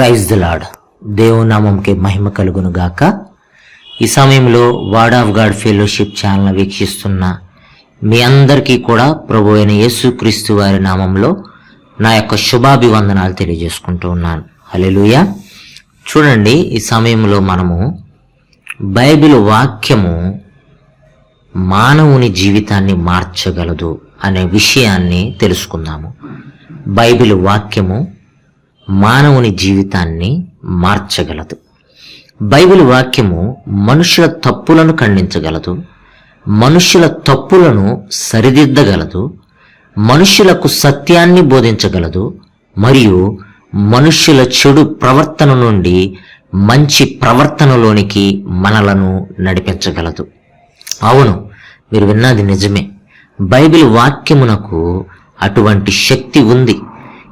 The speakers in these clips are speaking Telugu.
ప్రైజ్ ది లాడ్ దేవునామంకి మహిమ కలుగును గాక. ఈ సమయంలో word of God fellowship channel వీక్షిస్తున్న మీ అందరికీ కూడా ప్రభు అయిన యేసుక్రీస్తు వారి నామంలో నా యొక్క శుభాభివందనాలు తెలియజేసుకుంటూ ఉన్నాను. హల్లెలూయా. చూడండి ఈ సమయంలో మనము బైబిల్ వాక్యము మానవుని జీవితాన్ని మార్చగలదు అనే విషయాన్ని తెలుసుకుందాము. బైబిల్ వాక్యము మానవుని జీవితాన్ని మార్చగలదు. బైబిల్ వాక్యము మనుషుల తప్పులను ఖండించగలదు. మనుషుల తప్పులను సరిదిద్దగలదు. మనుషులకు సత్యాన్ని బోధించగలదు. మరియు మనుష్యుల చెడు ప్రవర్తన నుండి మంచి ప్రవర్తనలోనికి మనలను నడిపించగలదు. అవును మీరు విన్నది నిజమే. బైబిల్ వాక్యమునకు అటువంటి శక్తి ఉంది.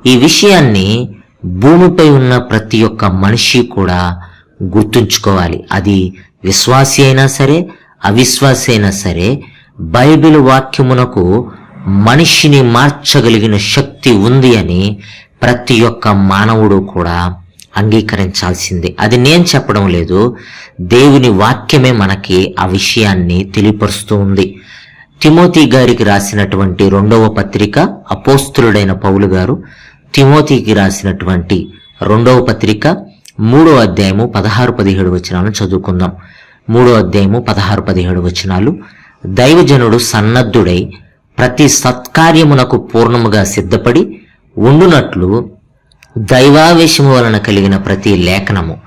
ఈ విషయాన్ని భూమిపై ఉన్న ప్రతి ఒక్క మనిషి కూడా గుర్తుంచుకోవాలి. అది విశ్వాసి అయినా సరే అవిశ్వాసి అయినా సరే బైబిల్ వాక్యమునకు మనిషిని మార్చగలిగిన శక్తి ఉంది అని ప్రతి ఒక్క మానవుడు కూడా అంగీకరించాల్సిందే. అది నేను చెప్పడం లేదు దేవుని వాక్యమే మనకి ఆ విషయాన్ని తెలియపరుస్తూ ఉంది. తిమోతి గారికి రాసినటువంటి రెండవ పత్రిక అపోస్తులుడైన పౌలు గారు తిమోతికి రాసినటువంటి రెండవ పత్రిక మూడో అధ్యాయము పదహారు పదిహేడు వచనాలను చదువుకుందాం. మూడో అధ్యాయము పదహారు పదిహేడు వచనాలు. దైవజనుడు సన్నద్ధుడై ప్రతి సత్కార్యమునకు పూర్ణముగా సిద్ధపడి ఉండునట్లు దైవావేశము వలన కలిగిన ప్రతి లేఖనము.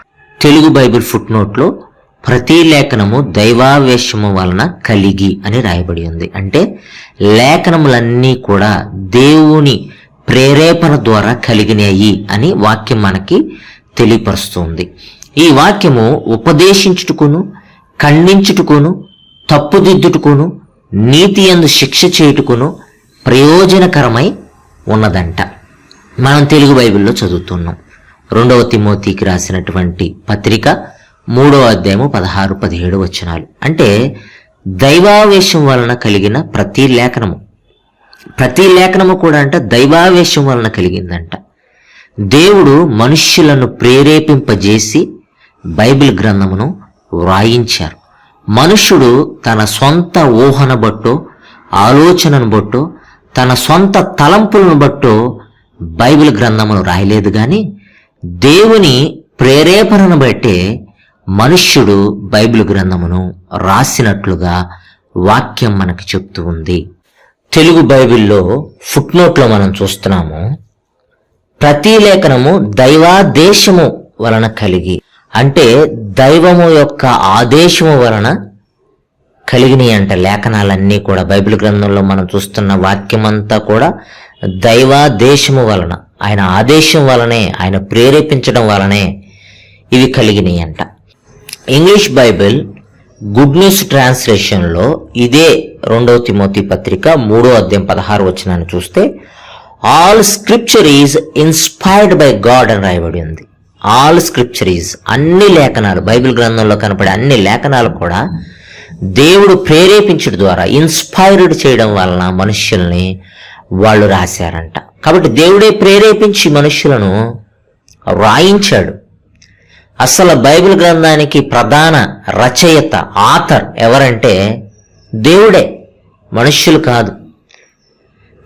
తెలుగు బైబిల్ ఫుట్ నోట్లో ప్రతి లేఖనము దైవావేశము వలన కలిగి అని రాయబడి ఉంది. అంటే లేఖనములన్నీ కూడా దేవుని ప్రేరేపణ ద్వారా కలిగినాయి అని వాక్యం మనకి తెలియపరుస్తుంది. ఈ వాక్యము ఉపదేశించుటకును ఖండించుటకును తప్పుదిద్దుటకును నీతి ఎందు శిక్ష చేయుటకును ప్రయోజనకరమై ఉన్నదంట. మనం తెలుగు బైబిల్లో చదువుతున్నాం. రెండవ తిమోతికి రాసినటువంటి పత్రిక మూడవ అధ్యాయము పదహారు పదిహేడు వచనాలు. అంటే దైవావేశం వలన కలిగిన ప్రతి లేఖనము. ప్రతి లేఖనము కూడా అంట దైవావేశం వలన కలిగిందంట. దేవుడు మనుష్యులను ప్రేరేపింపజేసి బైబిల్ గ్రంథమును వ్రాయించారు. మనుష్యుడు తన సొంత ఊహను బట్టో ఆలోచనను బట్టో తన సొంత తలంపులను బట్టో బైబిల్ గ్రంథమును రాయలేదు కానీ దేవుని ప్రేరేపణను బట్టే మనుష్యుడు బైబిల్ గ్రంథమును రాసినట్లుగా వాక్యం మనకు చెప్తూ ఉంది. తెలుగు బైబిల్లో ఫుట్నోట్లో మనం చూస్తున్నాము ప్రతి లేఖనము దైవాదేశము వలన కలిగి అంటే దైవము యొక్క ఆదేశము వలన కలిగినాయి అంట లేఖనాలన్నీ కూడా. బైబిల్ గ్రంథంలో మనం చూస్తున్న వాక్యం అంతా కూడా దైవాదేశము వలన ఆయన ఆదేశం వలనే ఆయన ప్రేరేపించడం వలనే ఇవి కలిగినాయి అంట. ఇంగ్లీష్ బైబిల్ గుడ్ న్యూస్ ట్రాన్స్లేషన్లో ఇదే రెండవ తిమోతి పత్రిక మూడో అధ్యాయం పదహారు వచ్చినాన్ని చూస్తే all scripture is inspired by God అని రాయబడి ఉంది. ఆల్ స్క్రిప్చర్ ఈజ్ అన్ని లేఖనాలు బైబిల్ గ్రంథంలో కనపడే అన్ని లేఖనాలు కూడా దేవుడు ప్రేరేపించడం ద్వారా ఇన్స్పైర్డ్ చేయడం వలన మనుష్యుల్ని వాళ్ళు రాశారంట. కాబట్టి దేవుడే ప్రేరేపించి మనుషులను రాయించాడు. అసలు బైబిల్ గ్రంథానికి ప్రధాన రచయిత ఆథర్ ఎవరంటే దేవుడే మనుష్యులు కాదు.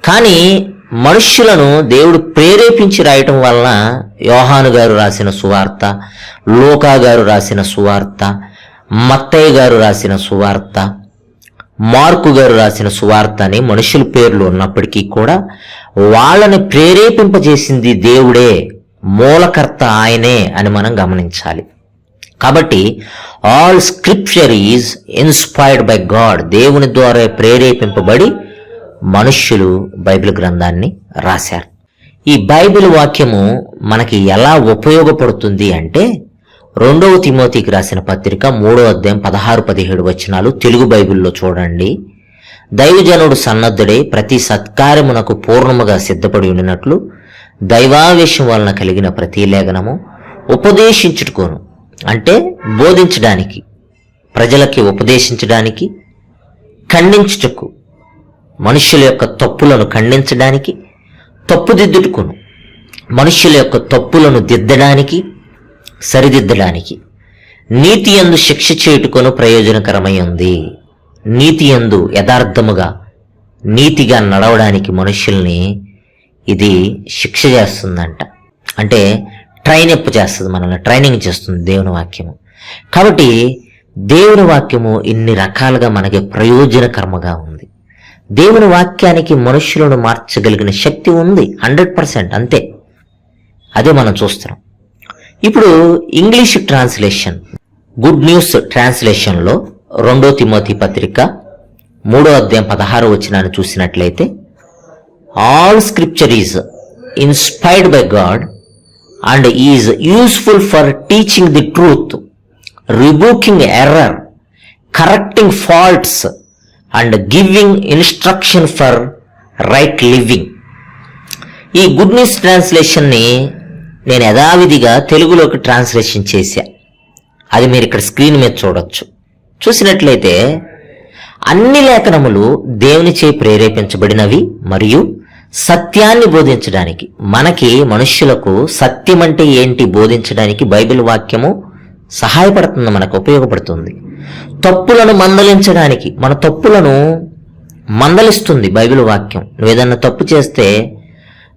కానీ మనుష్యులను దేవుడు ప్రేరేపించి రాయటం వలన యోహాను గారు రాసిన సువార్త లోకా గారు రాసిన సువార్త మత్తయ్య గారు రాసిన సువార్త మార్కు గారు రాసిన సువార్త అని మనుషుల పేర్లు ఉన్నప్పటికీ కూడా వాళ్ళని ప్రేరేపింపజేసింది దేవుడే మూలకర్త ఆయనే అని మనం గమనించాలి. కాబట్టి all scripture is inspired by God. దేవుని ద్వారా ప్రేరేపింపబడి మనుష్యులు బైబిల్ గ్రంథాన్ని రాశారు. ఈ బైబిల్ వాక్యము మనకి ఎలా ఉపయోగపడుతుంది అంటే రెండవ తిమోతికి రాసిన పత్రిక మూడో అధ్యాయం పదహారు పదిహేడు వచనాలు తెలుగు బైబిల్లో చూడండి. దైవజనుడు సన్నద్ధుడే ప్రతి సత్కార్యమునకు పూర్ణముగా సిద్ధపడి ఉండినట్లు దైవావేశం వలన కలిగిన ప్రతి లేఖనము ఉపదేశించుటకోను అంటే బోధించడానికి ప్రజలకి ఉపదేశించడానికి ఖండించుటకు మనుషుల యొక్క తప్పులను ఖండించడానికి తప్పుదిద్దుటకును మనుషుల యొక్క తప్పులను దిద్దడానికి సరిదిద్దడానికి నీతి యందు శిక్ష చేయుటకును ప్రయోజనకరమై ఉంది నీతి యందు యథార్థముగా నీతిగా నడవడానికి మనుషుల్ని ఇది శిక్ష చేస్తుందంట. అంటే ట్రైన్ అప్ చేస్తుంది మనల్ని ట్రైనింగ్ చేస్తుంది దేవుని వాక్యము. కాబట్టి దేవుని వాక్యము ఇన్ని రకాలుగా మనకి ప్రయోజనకరముగా ఉంది. దేవుని వాక్యానికి మనుషులను మార్చగలిగిన శక్తి ఉంది హండ్రెడ్ పర్సెంట్ అంతే. అదే మనం చూస్తున్నాం. ఇప్పుడు ఇంగ్లీష్ ట్రాన్స్లేషన్ గుడ్ న్యూస్ ట్రాన్స్లేషన్లో రెండో తిమోతి పత్రిక మూడో అధ్యాయం పదహారు వచ్చినాన్ని చూసినట్లయితే all scripture is inspired by God and is useful for teaching the truth rebuking error correcting faults and giving instruction for right living ఈ గుడ్ న్యూస్ ట్రాన్స్లేషన్ని నేను యథావిధిగా తెలుగులోకి ట్రాన్స్లేషన్ చేశా. అది మీరు ఇక్కడ స్క్రీన్ మీద చూడొచ్చు. చూసినట్లయితే అన్ని లేఖనములు దేవునిచే ప్రేరేపించబడినవి మరియు సత్యాన్ని బోధించడానికి మనకి మనుష్యులకు సత్యం అంటే ఏంటి బోధించడానికి బైబిల్ వాక్యము సహాయపడుతుంది మనకు ఉపయోగపడుతుంది. తప్పులను మందలించడానికి మన తప్పులను మందలిస్తుంది బైబిల్ వాక్యం. నువ్వు ఏదన్నా తప్పు చేస్తే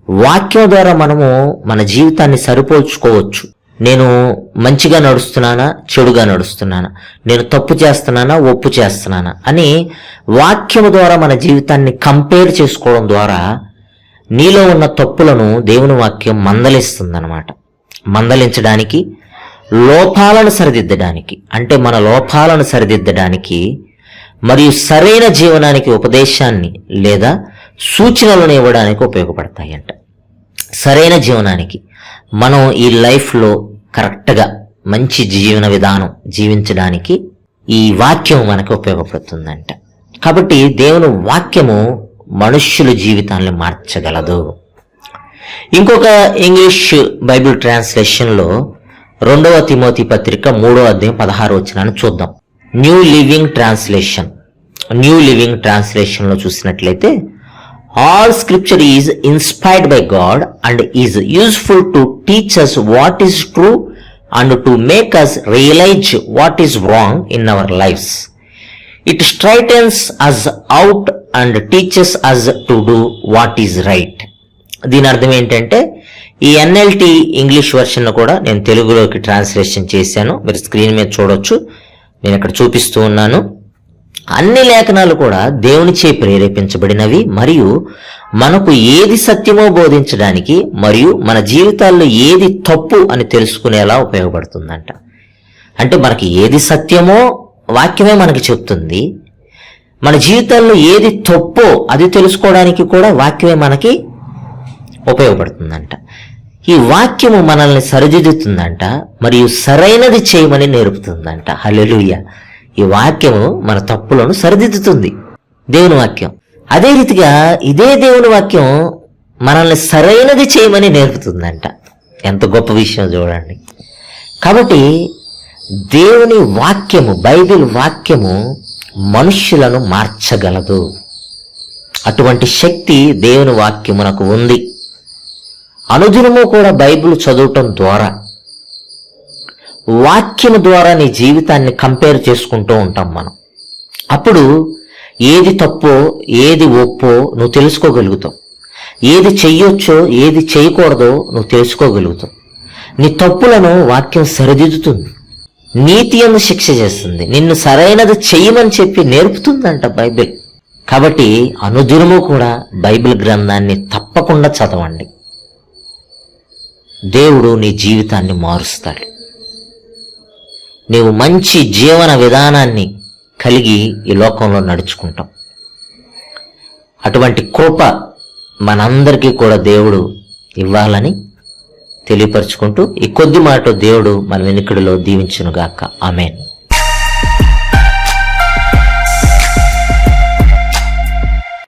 వాక్యం ద్వారా మనము మన జీవితాన్ని సరిపోల్చుకోవచ్చు. నేను మంచిగా నడుస్తున్నానా చెడుగా నడుస్తున్నానా నేను తప్పు చేస్తున్నానా ఒప్పు చేస్తున్నానా అని వాక్యం ద్వారా మన జీవితాన్ని కంపేర్ చేసుకోవడం ద్వారా నీలో ఉన్న తప్పులను దేవుని వాక్యం మందలిస్తుందన్నమాట. మందలించడానికి లోపాలను సరిదిద్దడానికి అంటే మన లోపాలను సరిదిద్దడానికి మరియు సరైన జీవనానికి ఉపదేశాన్ని లేదా సూచనలను ఇవ్వడానికి ఉపయోగపడతాయంట. సరైన జీవనానికి. మనం ఈ లైఫ్లో కరెక్ట్గా మంచి జీవన విధానం జీవించడానికి ఈ వాక్యం మనకు ఉపయోగపడుతుందంట. కాబట్టి దేవుని వాక్యము మనుష్యుల జీవితాన్ని మార్చగలదు. ఇంకొక ఇంగ్లీష్ బైబిల్ ట్రాన్స్లేషన్లో రెండవ తిమోతి పత్రిక మూడో అధ్యాయం పదహారు వచ్చినాన్ని చూద్దాం. New living translation. New living ట్రాన్స్లేషన్లో చూసినట్లయితే all scripture is inspired by God and is useful to teach us what is true and to make us realize what is wrong in our lives it straightens us out and teaches us to do what is right దీని అర్థం ఏంటంటే ఈ ఎన్ఎల్టీ ఇంగ్లీష్ వెర్షన్ కూడా నేను తెలుగులోకి ట్రాన్స్లేషన్ చేశాను. మీరు స్క్రీన్ మీద చూడొచ్చు. నేను ఇక్కడ చూపిస్తూ ఉన్నాను. అన్ని లేఖనాలు కూడా దేవునిచే ప్రేరేపించబడినవి మరియు మనకు ఏది సత్యమో బోధించడానికి మరియు మన జీవితాల్లో ఏది తప్పు అని తెలుసుకునేలా ఉపయోగపడుతుందంట. అంటే మనకి ఏది సత్యమో వాక్యమే మనకి చెప్తుంది. మన జీవితాల్లో ఏది తప్పో అది తెలుసుకోవడానికి కూడా వాక్యమే మనకి ఉపయోగపడుతుందంట. ఈ వాక్యము మనల్ని సరిదిద్దుతుందంట మరియు సరైనది చేయమని నేర్పుతుందంట. హల్లెలూయ. ఈ వాక్యము మన తప్పులను సరిదిద్దుతుంది. దేవుని వాక్యం. అదే రీతిగా ఇదే దేవుని వాక్యం మనల్ని సరైనది చేయమని నేర్పుతుందంట. ఎంత గొప్ప విషయం చూడండి. కాబట్టి దేవుని వాక్యము బైబిల్ వాక్యము మనుష్యులను మార్చగలదు. అటువంటి శక్తి దేవుని వాక్యమునకు ఉంది. అనుదినము కూడా బైబిల్ చదవటం ద్వారా వాక్యము ద్వారా నీ జీవితాన్ని కంపేర్ చేసుకుంటూ ఉంటాం మనం. అప్పుడు ఏది తప్పో ఏది ఒప్పో నువ్వు తెలుసుకోగలుగుతావు. ఏది చెయ్యొచ్చో ఏది చేయకూడదో నువ్వు తెలుసుకోగలుగుతావు. నీ తప్పులను వాక్యం సరిదిద్దుతుంది. నీతి అని శిక్ష చేస్తుంది. నిన్ను సరైనది చెయ్యమని చెప్పి నేర్పుతుందంట బైబిల్. కాబట్టి అనుదినము కూడా బైబిల్ గ్రంథాన్ని తప్పకుండా చదవండి. దేవుడు నీ జీవితాన్ని మారుస్తాడు. నీవు మంచి జీవన విధానాన్ని కలిగి ఈ లోకంలో నడుచుకుంటాం అటువంటి కృప మనందరికీ కూడా దేవుడు ఇవ్వాలని తెలియపరుచుకుంటూ ఈ కొద్ది మాట దేవుడు మన వెనుకడిలో దీవించునుగాక. ఆమెన్.